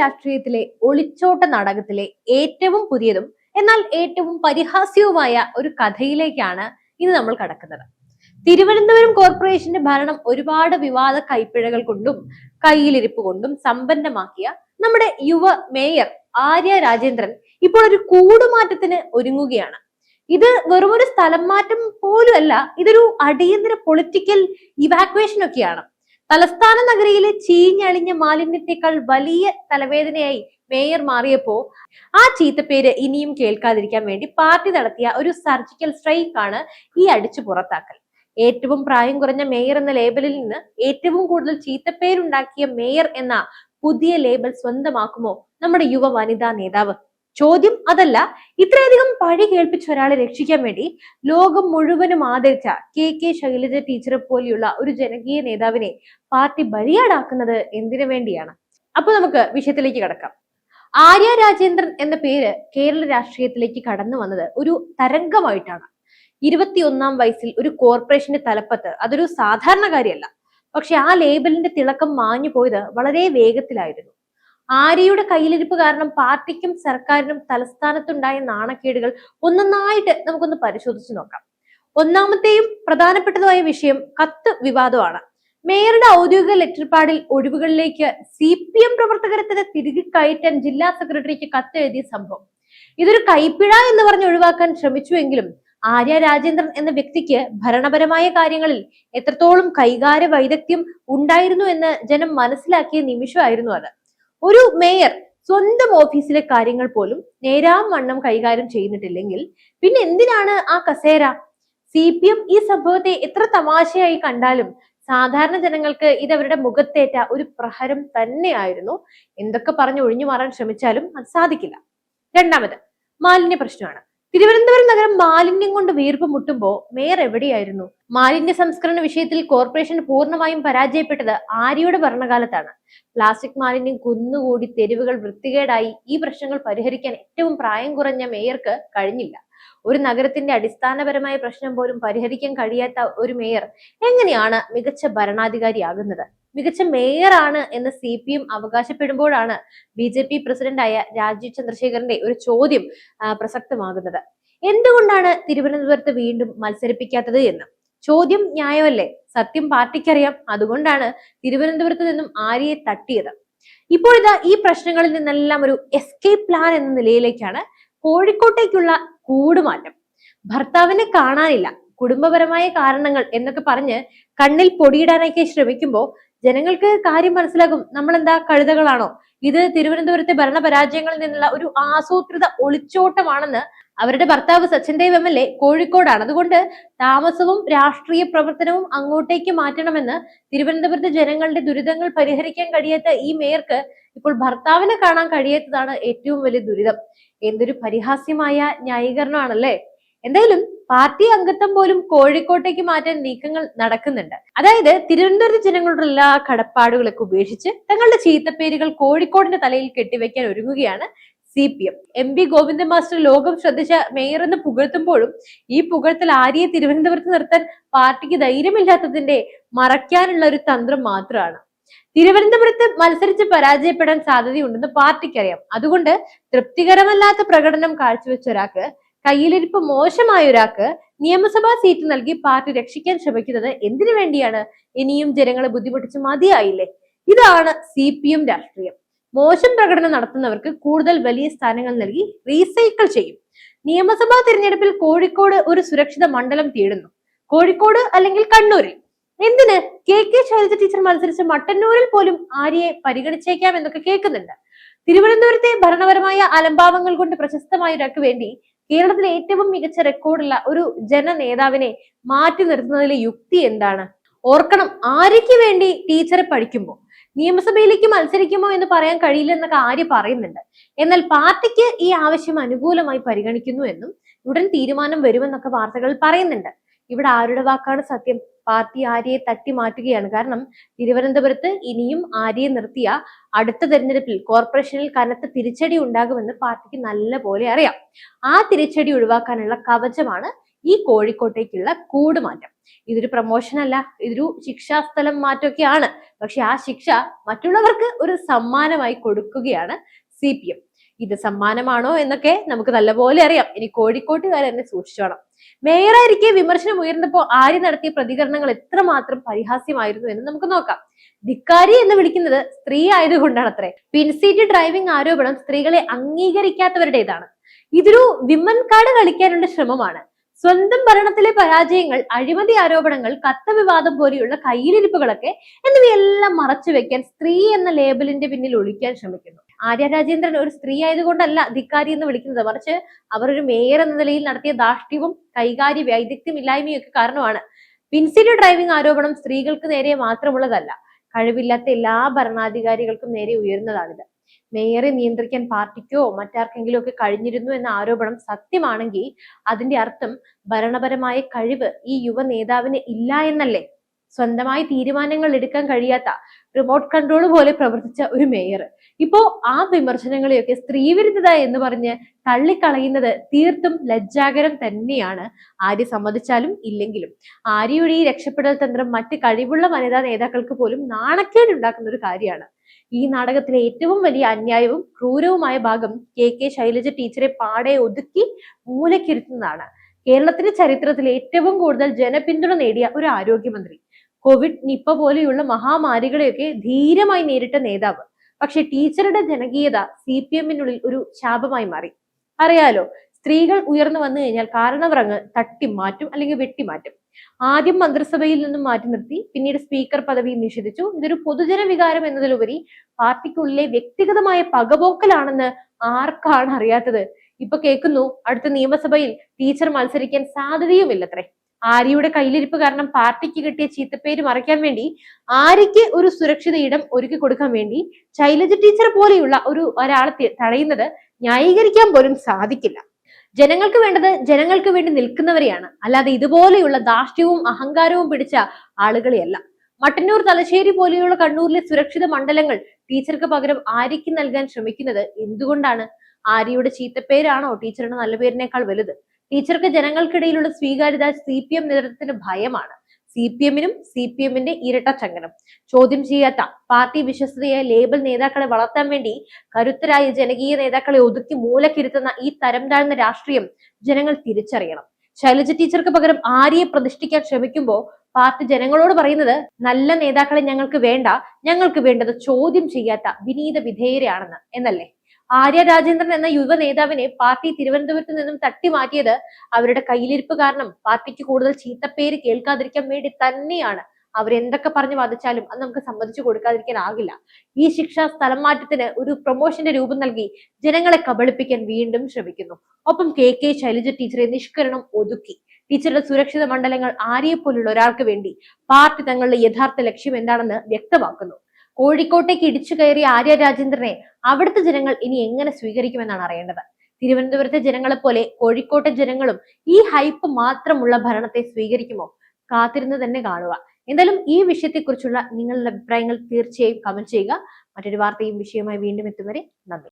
രാഷ്ട്രീയത്തിലെ ഒളിച്ചോട്ട നാടകത്തിലെ ഏറ്റവും പുതിയതും എന്നാൽ ഏറ്റവും പരിഹാസ്യവുമായ ഒരു കഥയിലേക്കാണ് ഇന്ന് നമ്മൾ കടക്കുന്നത്. തിരുവനന്തപുരം കോർപ്പറേഷന്റെ ഭരണം ഒരുപാട് വിവാദ കൈപ്പിഴകൾ കൊണ്ടും കയ്യിലിരിപ്പ് കൊണ്ടും സമ്പന്നമാക്കിയ നമ്മുടെ യുവ മേയർ ആര്യ രാജേന്ദ്രൻ ഇപ്പോൾ ഒരു കൂടുമാറ്റത്തിന് ഒരുങ്ങുകയാണ്. ഇത് വെറുമൊരു സ്ഥലം മാറ്റം പോലും അല്ല ഇതൊരു അടിയന്തര പൊളിറ്റിക്കൽ ഇവാക്വേഷൻ ഒക്കെയാണ്. തലസ്ഥാന നഗരിയിലെ ചീഞ്ഞളിഞ്ഞ മാലിന്യത്തെക്കാൾ വലിയ തലവേദനയായി മേയർ മാറിയപ്പോ ആ ചീത്തപ്പേര് ഇനിയും കേൾക്കാതിരിക്കാൻ വേണ്ടി പാർട്ടി നടത്തിയ ഒരു സർജിക്കൽ സ്ട്രൈക്ക് ആണ് ഈ അടിച്ചു പുറത്താക്കൽ. ഏറ്റവും പ്രായം കുറഞ്ഞ മേയർ എന്ന ലേബലിൽ നിന്ന് ഏറ്റവും കൂടുതൽ ചീത്തപ്പേരുണ്ടാക്കിയ മേയർ എന്ന പുതിയ ലേബൽ സ്വന്തമാക്കുമോ നമ്മുടെ യുവ വനിതാ നേതാവ്? ചോദ്യം അതല്ല ഇത്രയധികം പഴി കേൾപ്പിച്ച ഒരാളെ രക്ഷിക്കാൻ വേണ്ടി ലോകം മുഴുവനും ആദരിച്ച കെ കെ ശൈലജ ടീച്ചറെ പോലെയുള്ള ഒരു ജനകീയ നേതാവിനെ പാർട്ടി ബലിയാടാക്കുന്നത് എന്തിനു വേണ്ടിയാണ്? അപ്പൊ നമുക്ക് വിഷയത്തിലേക്ക് കടക്കാം. ആര്യ രാജേന്ദ്രൻ എന്ന പേര് കേരള രാഷ്ട്രീയത്തിലേക്ക് കടന്നു വന്നത് ഒരു തരംഗമായിട്ടാണ്. ഇരുപത്തിയൊന്നാം വയസ്സിൽ ഒരു കോർപ്പറേഷന്റെ തലപ്പത്ത് അതൊരു സാധാരണ കാര്യമല്ല പക്ഷെ ആ ലേബലിന്റെ തിളക്കം മാഞ്ഞു പോയത് വളരെ വേഗത്തിലായിരുന്നു. ആര്യയുടെ കയ്യിലിരിപ്പ് കാരണം പാർട്ടിക്കും സർക്കാരിനും തലസ്ഥാനത്തുണ്ടായ നാണക്കേടുകൾ ഒന്നൊന്നായിട്ട് നമുക്കൊന്ന് പരിശോധിച്ചു നോക്കാം. ഒന്നാമത്തെയും പ്രധാനപ്പെട്ടതുമായ വിഷയം കത്ത് വിവാദമാണ്. മേയറുടെ ഔദ്യോഗിക ലെറ്റർ പാഡിൽ ഒഴിവുകളിലേക്ക് സി പി എം പ്രവർത്തകരെ തന്നെ തിരികെ കയറ്റാൻ ജില്ലാ സെക്രട്ടറിക്ക് കത്ത് എഴുതിയ സംഭവം. ഇതൊരു കൈപ്പിഴ എന്ന് പറഞ്ഞ് ഒഴിവാക്കാൻ ശ്രമിച്ചുവെങ്കിലും ആര്യ രാജേന്ദ്രൻ എന്ന വ്യക്തിക്ക് ഭരണപരമായ കാര്യങ്ങളിൽ എത്രത്തോളം കൈകാര്യ വൈദഗ്ധ്യം ഉണ്ടായിരുന്നു എന്ന് ജനം മനസ്സിലാക്കിയ നിമിഷമായിരുന്നു അത്. ഒരു മേയർ സ്വന്തം ഓഫീസിലെ കാര്യങ്ങൾ പോലും നേരാം വണ്ണം കൈകാര്യം ചെയ്യുന്നിട്ടില്ലെങ്കിൽ പിന്നെ എന്തിനാണ് ആ കസേര? സി പി എം ഈ സംഭവത്തെ എത്ര തമാശയായി കണ്ടാലും സാധാരണ ജനങ്ങൾക്ക് ഇത് അവരുടെ മുഖത്തേറ്റ ഒരു പ്രഹരം തന്നെയായിരുന്നു. എന്തൊക്കെ പറഞ്ഞ് ഒഴിഞ്ഞു മാറാൻ ശ്രമിച്ചാലും അത് സാധിക്കില്ല. രണ്ടാമത് മാലിന്യ പ്രശ്നമാണ്. തിരുവനന്തപുരം നഗരം മാലിന്യം കൊണ്ട് വീർപ്പ് മുട്ടുമ്പോ മേയർ എവിടെയായിരുന്നു? മാലിന്യ സംസ്കരണ വിഷയത്തിൽ കോർപ്പറേഷൻ പൂർണമായും പരാജയപ്പെട്ടത് ആര്യയുടെ ഭരണകാലത്താണ്. പ്ലാസ്റ്റിക് മാലിന്യം കുന്നുകൂടി തെരുവുകൾ വൃത്തികേടായി ഈ പ്രശ്നങ്ങൾ പരിഹരിക്കാൻ ഏറ്റവും പ്രായം കുറഞ്ഞ മേയർക്ക് കഴിഞ്ഞില്ല. ഒരു നഗരത്തിന്റെ അടിസ്ഥാനപരമായ പ്രശ്നം പോലും പരിഹരിക്കാൻ കഴിയാത്ത ഒരു മേയർ എങ്ങനെയാണ് മികച്ച ഭരണാധികാരിയാകുന്നത്? മികച്ച മേയറാണ് എന്ന് സി പി എം അവകാശപ്പെടുമ്പോഴാണ് ബി ജെ പി പ്രസിഡന്റായ രാജീവ് ചന്ദ്രശേഖരന്റെ ഒരു ചോദ്യം പ്രസക്തമാകുന്നത്. എന്തുകൊണ്ടാണ് തിരുവനന്തപുരത്ത് വീണ്ടും മത്സരിപ്പിക്കാത്തത് എന്ന്? ചോദ്യം ന്യായമല്ലേ? സത്യം പാർട്ടിക്കറിയാം. അതുകൊണ്ടാണ് തിരുവനന്തപുരത്ത് നിന്നും ആര്യയെ തട്ടിയത്. ഇപ്പോഴിതാ ഈ പ്രശ്നങ്ങളിൽ നിന്നെല്ലാം ഒരു എസ്കേപ്പ് പ്ലാൻ എന്ന നിലയിലേക്കാണ് കോഴിക്കോട്ടേക്കുള്ള കൂടുമാറ്റം. ഭർത്താവിനെ കാണാനില്ല. കുടുംബപരമായ കാരണങ്ങൾ എന്നൊക്കെ പറഞ്ഞ് കണ്ണിൽ പൊടിയിടാനൊക്കെ ശ്രമിക്കുമ്പോൾ ജനങ്ങൾക്ക് കാര്യം മനസ്സിലാകും. നമ്മൾ എന്താ കഴുതകളാണോ? ഇത് തിരുവനന്തപുരത്തെ ഭരണപരാജയങ്ങളിൽ നിന്നുള്ള ഒരു ആസൂത്രിത ഒളിച്ചോട്ടമാണെന്ന് അവരുടെ ഭർത്താവ് Sachin Dev M L A കോഴിക്കോടാണ്. അതുകൊണ്ട് താമസവും രാഷ്ട്രീയ പ്രവർത്തനവും അങ്ങോട്ടേക്ക് മാറ്റണമെന്ന് തിരുവനന്തപുരത്തെ ജനങ്ങളുടെ ദുരിതങ്ങൾ പരിഹരിക്കാൻ കഴിയാത്ത ഈ മേയർക്ക് ഇപ്പോൾ ഭർത്താവിനെ കാണാൻ കഴിയാത്തതാണ് ഏറ്റവും വലിയ ദുരിതം. എന്തൊരു പരിഹാസ്യമായ ന്യായീകരണമാണല്ലേ? എന്തായാലും പാർട്ടി അംഗത്വം പോലും കോഴിക്കോട്ടേക്ക് മാറ്റാൻ നീക്കങ്ങൾ നടക്കുന്നുണ്ട്. അതായത് തിരുവനന്തപുരം ജനങ്ങളുടെ എല്ലാ കടപ്പാടുകളൊക്കെ ഉപേക്ഷിച്ച് തങ്ങളുടെ ചീത്തപ്പേരുകൾ കോഴിക്കോടിന്റെ തലയിൽ കെട്ടിവെക്കാൻ ഒരുങ്ങുകയാണ് C P M. M P Govindan master ലോകം ശ്രദ്ധിച്ച മേയർ എന്ന് പുകഴ്ത്തുമ്പോഴും ഈ പുകഴ്ത്തൽ ആര്യയെ തിരുവനന്തപുരത്ത് നിർത്താൻ പാർട്ടിക്ക് ധൈര്യമില്ലാത്തതിന്റെ മറയ്ക്കാനുള്ള ഒരു തന്ത്രം മാത്രമാണ്. തിരുവനന്തപുരത്ത് മത്സരിച്ച് പരാജയപ്പെടാൻ സാധ്യതയുണ്ടെന്ന് പാർട്ടിക്കറിയാം. അതുകൊണ്ട് തൃപ്തികരമല്ലാത്ത പ്രകടനം കാഴ്ചവെച്ച ഒരാൾക്ക് കയ്യിലിരിപ്പ് മോശമായ ഒരാൾക്ക് നിയമസഭാ സീറ്റ് നൽകി പാർട്ടി രക്ഷിക്കാൻ ശ്രമിക്കുന്നത് എന്തിനു വേണ്ടിയാണ്? ഇനിയും ജനങ്ങളെ ബുദ്ധിമുട്ടിച്ച് മതിയായില്ലേ? ഇതാണ് സി പി എം രാഷ്ട്രീയം. മോശം പ്രകടനം നടത്തുന്നവർക്ക് കൂടുതൽ വലിയ സ്ഥാനങ്ങൾ നൽകി റീസൈക്കിൾ ചെയ്യും. നിയമസഭാ തിരഞ്ഞെടുപ്പിൽ കോഴിക്കോട് ഒരു സുരക്ഷിത മണ്ഡലം തേടുന്നു. കോഴിക്കോട് അല്ലെങ്കിൽ കണ്ണൂരിൽ. എന്തിന്? കെ കെ ശൈലജ ടീച്ചർ മത്സരിച്ച മട്ടന്നൂരിൽ പോലും ആര്യയെ പരിഗണിച്ചേക്കാം എന്നൊക്കെ കേൾക്കുന്നുണ്ട്. തിരുവനന്തപുരത്തെ ഭരണപരമായ അലംഭാവങ്ങൾ കൊണ്ട് പ്രശസ്തമായ ഒരാൾക്ക് വേണ്ടി കേരളത്തിലെ ഏറ്റവും മികച്ച റെക്കോർഡുള്ള ഒരു ജന നേതാവിനെ മാറ്റി നിർത്തുന്നതിലെ യുക്തി എന്താണ്? ഓർക്കണം ആരയ്ക്ക് വേണ്ടി ടീച്ചറെ പഠിക്കുമ്പോൾ നിയമസഭയിലേക്ക് മത്സരിക്കുമോ എന്ന് പറയാൻ കഴിയില്ല എന്നൊക്കെ ആര്യ പറയുന്നുണ്ട്. എന്നാൽ പാർട്ടിക്ക് ഈ ആവശ്യം അനുകൂലമായി പരിഗണിക്കുന്നു എന്നും ഉടൻ തീരുമാനം വരുമെന്നൊക്കെ വാർത്തകൾ പറയുന്നുണ്ട്. ഇവിടെ ആരുടെ വാക്കാണ് സത്യം? പാർട്ടി ആര്യയെ തട്ടി മാറ്റുകയാണ്. കാരണം തിരുവനന്തപുരത്ത് ഇനിയും ആര്യയെ നിർത്തിയ അടുത്ത തെരഞ്ഞെടുപ്പിൽ കോർപ്പറേഷനിൽ കനത്ത തിരിച്ചടി ഉണ്ടാകുമെന്ന് പാർട്ടിക്ക് നല്ല പോലെ അറിയാം. ആ തിരിച്ചടി ഒഴിവാക്കാനുള്ള കവചമാണ് ഈ കോഴിക്കോട്ടേക്കുള്ള കൂടുമാറ്റം. ഇതൊരു പ്രൊമോഷൻ അല്ല ഇതൊരു ശിക്ഷാസ്ഥലം മാറ്റമൊക്കെയാണ് പക്ഷെ ആ ശിക്ഷ മറ്റുള്ളവർക്ക് ഒരു സമ്മാനമായി കൊടുക്കുകയാണ് സി പി എം. ഇത് സമ്മാനമാണോ എന്നൊക്കെ നമുക്ക് നല്ലപോലെ അറിയാം. ഇനി കോഴിക്കോട്ടുകാർ തന്നെ സൂക്ഷിച്ചോണം മേയറായിരിക്കെ വിമർശനം ഉയർന്നപ്പോൾ ആര്യ നടത്തിയ പ്രതികരണങ്ങൾ എത്രമാത്രം പരിഹാസ്യമായിരുന്നു എന്ന് നമുക്ക് നോക്കാം. ധിക്കാരി എന്ന് വിളിക്കുന്നത് സ്ത്രീ ആയതുകൊണ്ടാണ് അത്രേ പിൻസീറ്റ് ഡ്രൈവിംഗ് ആരോപണം സ്ത്രീകളെ അംഗീകരിക്കാത്തവരുടേതാണ്. ഇതൊരു വിമൻ കാർഡ് കളിക്കാനുള്ള ശ്രമമാണ്. സ്വന്തം ഭരണത്തിലെ പരാജയങ്ങൾ അഴിമതി ആരോപണങ്ങൾ കത്ത വിവാദം പോലെയുള്ള കയ്യിലിരിപ്പുകളൊക്കെ എന്നിവയെല്ലാം മറച്ചു വെക്കാൻ സ്ത്രീ എന്ന ലേബലിന്റെ പിന്നിൽ ഒളിക്കാൻ ശ്രമിക്കുന്നു. ആര്യ രാജേന്ദ്രൻ ഒരു സ്ത്രീ ആയതുകൊണ്ടല്ല ധിക്കാരി എന്ന് വിളിക്കുന്നത്. മറിച്ച് അവർ ഒരു മേയർ എന്ന നിലയിൽ നടത്തിയ ദാഷ്ട്യവും കൈകാര്യ വൈദഗ്ധ്യമില്ലായ്മയും ഒക്കെ കാരണമാണ്. പിൻസിറ്റ് ഡ്രൈവിംഗ് ആരോപണം സ്ത്രീകൾക്ക് നേരെ മാത്രമുള്ളതല്ല കഴിവില്ലാത്ത എല്ലാ ഭരണാധികാരികൾക്കും നേരെ ഉയരുന്നതാണിത്. മേയറെ നിയന്ത്രിക്കാൻ പാർട്ടിക്കോ മറ്റാർക്കെങ്കിലും ഒക്കെ കഴിഞ്ഞിരുന്നു എന്ന ആരോപണം സത്യമാണെങ്കിൽ അതിന്റെ അർത്ഥം ഭരണപരമായ കഴിവ് ഈ യുവ നേതാവിന് ഇല്ല എന്നല്ലേ? സ്വന്തമായി തീരുമാനങ്ങൾ എടുക്കാൻ കഴിയാത്ത റിമോട്ട് കൺട്രോൾ പോലെ പ്രവർത്തിച്ച ഒരു മേയർ ഇപ്പോ ആ വിമർശനങ്ങളെയൊക്കെ സ്ത്രീവിരുദ്ധത എന്ന് പറഞ്ഞ് തള്ളിക്കളയുന്നത് തീർത്തും ലജ്ജാകരം തന്നെയാണ്. ആര്യ സമ്മതിച്ചാലും ഇല്ലെങ്കിലും. ആര്യയുടെ ഈ രക്ഷപ്പെടൽ തന്ത്രം മറ്റ് കഴിവുള്ള വനിതാ നേതാക്കൾക്ക് പോലും നാണക്കേട് ഉണ്ടാക്കുന്ന ഒരു കാര്യമാണ്. ഈ നാടകത്തിലെ ഏറ്റവും വലിയ അന്യായവും ക്രൂരവുമായ ഭാഗം കെ കെ ശൈലജ ടീച്ചറെ പാടെ ഒതുക്കി മൂലക്കിരുത്തുന്നതാണ്. കേരളത്തിന്റെ ചരിത്രത്തിൽ ഏറ്റവും കൂടുതൽ ജനപിന്തുണ നേടിയ ഒരു ആരോഗ്യമന്ത്രി. കോവിഡ് നിപ്പ പോലെയുള്ള മഹാമാരികളെയൊക്കെ ധീരമായി നേരിട്ട നേതാവ്. പക്ഷെ ടീച്ചറുടെ ജനകീയത സി പി എമ്മിനുള്ളിൽ ഒരു ശാപമായി മാറി. അറിയാലോ സ്ത്രീകൾ ഉയർന്നു വന്നു കഴിഞ്ഞാൽ കാരണവറങ്ങ് തട്ടി മാറ്റും അല്ലെങ്കിൽ വെട്ടിമാറ്റും. ആദ്യം മന്ത്രിസഭയിൽ നിന്നും മാറ്റി നിർത്തി പിന്നീട് സ്പീക്കർ പദവി നിഷേധിച്ചു. ഇതൊരു പൊതുജന വികാരം എന്നതിലുപരി പാർട്ടിക്കുള്ളിലെ വ്യക്തിഗതമായ പകപോക്കലാണെന്ന് ആർക്കാണ് അറിയാത്തത്? ഇപ്പൊ കേൾക്കുന്നു അടുത്ത നിയമസഭയിൽ ടീച്ചർ മത്സരിക്കാൻ സാധ്യതയുമില്ലത്രേ. ആര്യയുടെ കയ്യിലിരിപ്പ് കാരണം പാർട്ടിക്ക് കിട്ടിയ ചീത്തപ്പേര് മറയ്ക്കാൻ വേണ്ടി ആര്യയ്ക്ക് ഒരു സുരക്ഷിത ഇടം ഒരുക്കി കൊടുക്കാൻ വേണ്ടി ശൈലജ ടീച്ചർ പോലെയുള്ള ഒരു ഒരാളെ തടയുന്നത് ന്യായീകരിക്കാൻ പോലും സാധിക്കില്ല. ജനങ്ങൾക്ക് വേണ്ടത് ജനങ്ങൾക്ക് വേണ്ടി നിൽക്കുന്നവരെയാണ്. അല്ലാതെ ഇതുപോലെയുള്ള ധാർഷ്ട്യവും അഹങ്കാരവും പിടിച്ച ആളുകളെയല്ല. മട്ടന്നൂർ തലശ്ശേരി പോലെയുള്ള കണ്ണൂരിലെ സുരക്ഷിത മണ്ഡലങ്ങൾ ടീച്ചർക്ക് പകരം ആര്യയ്ക്ക് നൽകാൻ ശ്രമിക്കുന്നത് എന്തുകൊണ്ടാണ്? ആര്യയുടെ ചീത്തപ്പേരാണോ ടീച്ചറുടെ നല്ല പേരിനേക്കാൾ വലുത്? ടീച്ചർക്ക് ജനങ്ങൾക്കിടയിലുള്ള സ്വീകാര്യത സി പി എം നേതൃത്വത്തിന് ഭയമാണ്. സി പി എമ്മിനും സി പി എമ്മിന്റെ ഇരട്ടച്ചങ്ങനം ചോദ്യം ചെയ്യാത്ത പാർട്ടി വിശ്വസ്തയായ ലേബൽ നേതാക്കളെ വളർത്താൻ വേണ്ടി കരുത്തരായ ജനകീയ നേതാക്കളെ ഒതുക്കി മൂലക്കിരുത്തുന്ന ഈ തരം താഴ്ന്ന രാഷ്ട്രീയം ജനങ്ങൾ തിരിച്ചറിയണം. ശൈലജ ടീച്ചർക്ക് പകരം ആരെയെ പ്രതിഷ്ഠിക്കാൻ ശ്രമിക്കുമ്പോൾ പാർട്ടി ജനങ്ങളോട് പറയുന്നത് നല്ല നേതാക്കളെ ഞങ്ങൾക്ക് വേണ്ട ഞങ്ങൾക്ക് വേണ്ടത് ചോദ്യം ചെയ്യാത്ത വിനീത വിധേയരെയാണെന്ന് എന്നല്ലേ? ആര്യ രാജേന്ദ്രൻ എന്ന യുവ നേതാവിനെ പാർട്ടി തിരുവനന്തപുരത്ത് നിന്നും തട്ടി മാറ്റിയത് അവരുടെ കയ്യിലിരിപ്പ് കാരണം പാർട്ടിക്ക് കൂടുതൽ ചീത്തപ്പേര് കേൾക്കാതിരിക്കാൻ വേണ്ടി തന്നെയാണ്. അവരെന്തൊക്കെ പറഞ്ഞു വാദിച്ചാലും അത് നമുക്ക് സമ്മതിച്ചു കൊടുക്കാതിരിക്കാനാകില്ല ഈ ശിക്ഷ സ്ഥലം മാറ്റത്തിന് ഒരു പ്രൊമോഷന്റെ രൂപം നൽകി ജനങ്ങളെ കബളിപ്പിക്കാൻ വീണ്ടും ശ്രമിക്കുന്നു. ഒപ്പം കെ കെ ശൈലജ ടീച്ചറെ നിഷ്കരണം ഒതുക്കി. ടീച്ചറുടെ സുരക്ഷിത മണ്ഡലങ്ങൾ ആര്യെ പോലുള്ള ഒരാൾക്ക് വേണ്ടി പാർട്ടി തങ്ങളുടെ യഥാർത്ഥ ലക്ഷ്യം എന്താണെന്ന് വ്യക്തമാക്കുന്നു. കോഴിക്കോട്ടേക്ക് ഇടിച്ചു കയറിയ ആര്യ രാജേന്ദ്രനെ അവിടുത്തെ ജനങ്ങൾ ഇനി എങ്ങനെ സ്വീകരിക്കുമെന്നാണ് അറിയേണ്ടത്? തിരുവനന്തപുരത്തെ ജനങ്ങളെ പോലെ കോഴിക്കോട്ടെ ജനങ്ങളും ഈ ഹൈപ്പ് മാത്രമുള്ള ഭരണത്തെ സ്വീകരിക്കുമോ? കാത്തിരുന്ന് തന്നെ കാണുക. എന്തായാലും ഈ വിഷയത്തെക്കുറിച്ചുള്ള നിങ്ങളുടെ അഭിപ്രായങ്ങൾ തീർച്ചയായും കമന്റ് ചെയ്യുക. മറ്റൊരു വാർത്തയും വിഷയവുമായി വീണ്ടും എത്തും വരെ നന്ദി.